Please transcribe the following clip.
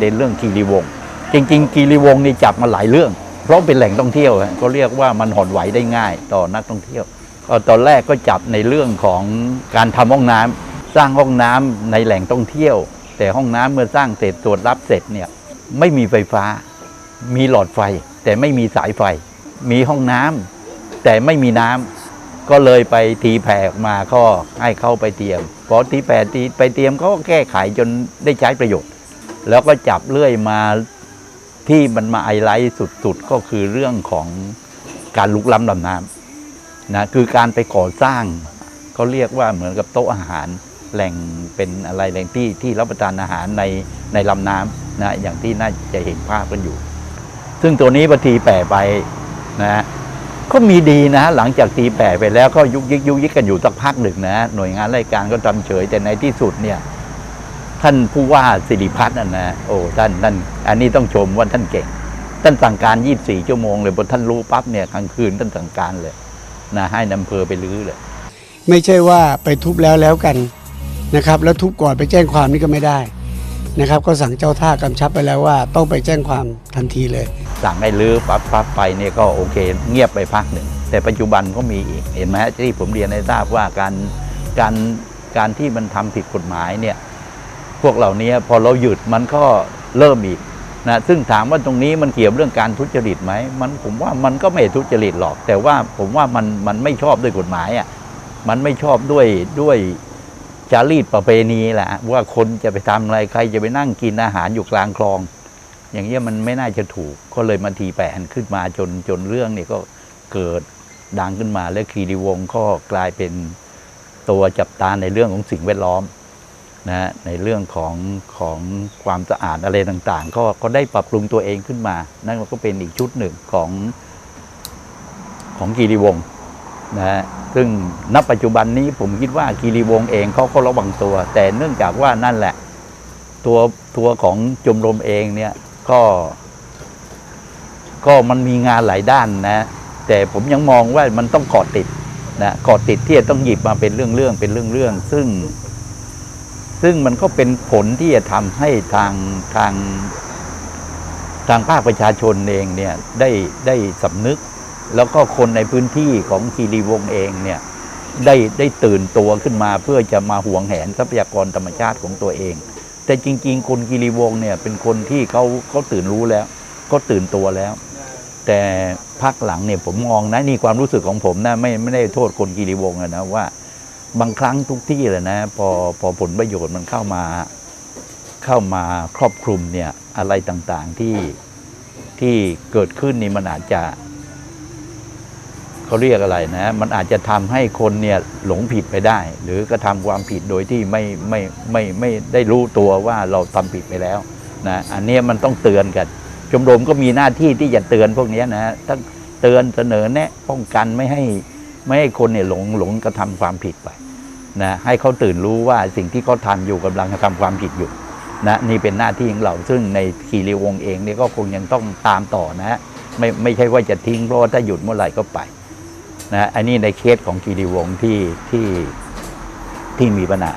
ประเด็นเรื่องคีรีวงจริง ๆ คีรีวงนี่จับมาหลายเรื่อง เพราะเป็นแหล่งท่องเที่ยวก็เรียกว่ามันหอนไหวได้ง่ายต่อนักท่องเที่ยวก็ตอนแรกก็จับในเรื่องของการทำห้องน้ำสร้างห้องน้ำในแหล่งท่องเที่ยว แต่ห้องน้ำเมื่อสร้างเสร็จตรวจรับเสร็จเนี่ยไม่มีไฟฟ้า มีหลอดไฟ แต่ไม่มีสายไฟ มีห้องน้ำแต่ไม่มีน้ำก็เลยไปตีแผ่ออกมาก็ให้เข้าไปเตรียมพอตีแผ่ตีไปเตรียมเขาก็แก้ไขจนได้ใช้ประโยชน์ แล้วก็จับเรื่อยมาที่มันมาไอไลท์สุดๆ ก็คือเรื่องของการลุกล้ำลำน้ำนะคือการไปก่อสร้างเขาเรียกว่าเหมือนกับโต๊ะอาหารแหล่งเป็นอะไรแหล่งที่ที่รับประทานอาหารในในลำน้ำนะอย่างที่น่าจะเห็นภาพกันอยู่ ซึ่งตัวนี้พอทีแปะไปนะก็มีดีนะหลังจากตีแปะไปแล้วก็ยุกยิกยุกยิกกันอยู่สักพักหนึ่งนะหน่วยงานราชการก็ทำเฉยแต่ในที่สุดเนี่ย ท่านผู้ว่าสิริพัฒน์น่ะนะโอ้ท่านท่านอันนี้ต้องชมว่าท่านเก่ง ท่านสั่งการ 24 ชั่วโมงเลยพอท่านรู้ปั๊บเนี่ยกลางคืนท่านสั่งการเลยนะให้นำเพอไปรื้อเลย ไม่ใช่ว่าไปทุบแล้วแล้วกันนะครับ แล้วทุบก่อนไปแจ้งความนี่ก็ไม่ได้นะครับ ก็สั่งเจ้าท่ากำชับไปแล้วว่า ต้องไปแจ้งความทันทีเลย สั่งให้รื้อปั๊บปั๊บไปเนี่ยก็โอเค เงียบไปพักหนึ่ง แต่ปัจจุบันก็มีอีกเห็นไหมฮะที่ผมเรียนให้ทราบว่าการการการที่มันทำผิดกฎหมายเนี่ย พวกเหล่านี้พอเราหยุดมันก็เริ่มอีกนะซึ่งถามว่าตรงนี้มันเกี่ยวเรื่องการทุจริตไหมมันผมว่ามันก็ไม่ทุจริตหรอก แต่ว่าผมว่ามันมันไม่ชอบด้วยกฎหมายอะมันไม่ชอบด้วยด้วยจารีตประเพณีแหละว่าคนจะไปทำอะไรใครจะไปนั่งกินอาหารอยู่กลางคลอง อย่างเงี้ยมันไม่น่าจะถูกก็เลยมาทีแปนขึ้นมาจนจนเรื่องนี้ก็เกิดดังขึ้นมาและคีรีวงก็กลายเป็นตัวจับตาในเรื่องของสิ่งแวดล้อม นะฮะในเรื่องของของความสะอาดอะไรต่างๆ ก็ก็ได้ปรับปรุงตัวเองขึ้นมา นั่นก็เป็นอีกชุดหนึ่งของของกีรีวงนะฮะซึ่งณปัจจุบันนี้ผมคิดว่ากีรีวงเองเขาก็ระวังตัว แต่เนื่องจากว่านั่นแหละ ตัวตัวของจมรมเองเนี่ยก็ ก็มันมีงานหลายด้านนะ แต่ผมยังมองว่ามันต้องเกาะติดนะเกาะติดที่จะต้องหยิบมาเป็นเรื่องๆเป็นเรื่องๆซึ่ง ซึ่งมันก็เป็นผลที่จะทำให้ทางทางทางภาคประชาชนเองเนี่ยได้ได้สำนึก แล้วก็คนในพื้นที่ของคีรีวงเองเนี่ยได้ได้ตื่นตัวขึ้นมาเพื่อจะมาห่วงแหนทรัพยากรธรรมชาติของตัวเอง แต่จริง ๆ คนคีรีวงเนี่ยเป็นคนที่เขาเขาตื่นรู้แล้วก็ตื่นตัวแล้ว แต่พักหลังเนี่ยผมมองนะนี่ความรู้สึกของผมนะไม่ไม่ได้โทษคนคีรีวงนะว่า บางครั้งทุกที่เลยนะ พอพอผลประโยชน์มันเข้ามาเข้ามาครอบคลุมเนี่ยอะไรต่างๆที่ที่เกิดขึ้นนี่มันอาจจะเขาเรียกอะไรนะ มันอาจจะทำให้คนเนี่ยหลงผิดไปได้ หรือกระทำความผิดโดยที่ไม่ไม่ไม่ไม่ได้รู้ตัวว่าเราทำผิดไปแล้วนะอันนี้มันต้องเตือนกันชมรมก็มีหน้าที่ที่จะเตือนพวกนี้นะทั้งเตือนเสนอแนะป้องกันไม่ให้ ไม่ให้คนเนี่ยหลงหลงกระทำความผิดไปนะให้เขาตื่นรู้ว่าสิ่งที่เขาทำอยู่กำลังกระทำความผิดอยู่นะนี่เป็นหน้าที่ของเราซึ่งในคีรีวงศ์เองเนี่ยก็คงยังต้องตามต่อนะไม่ไม่ใช่ว่าจะทิ้งเพราะว่าถ้าหยุดเมื่อไหร่ก็ไปนะอันนี้ในเคสของคีรีวงศ์ที่ที่ที่มีปัญหา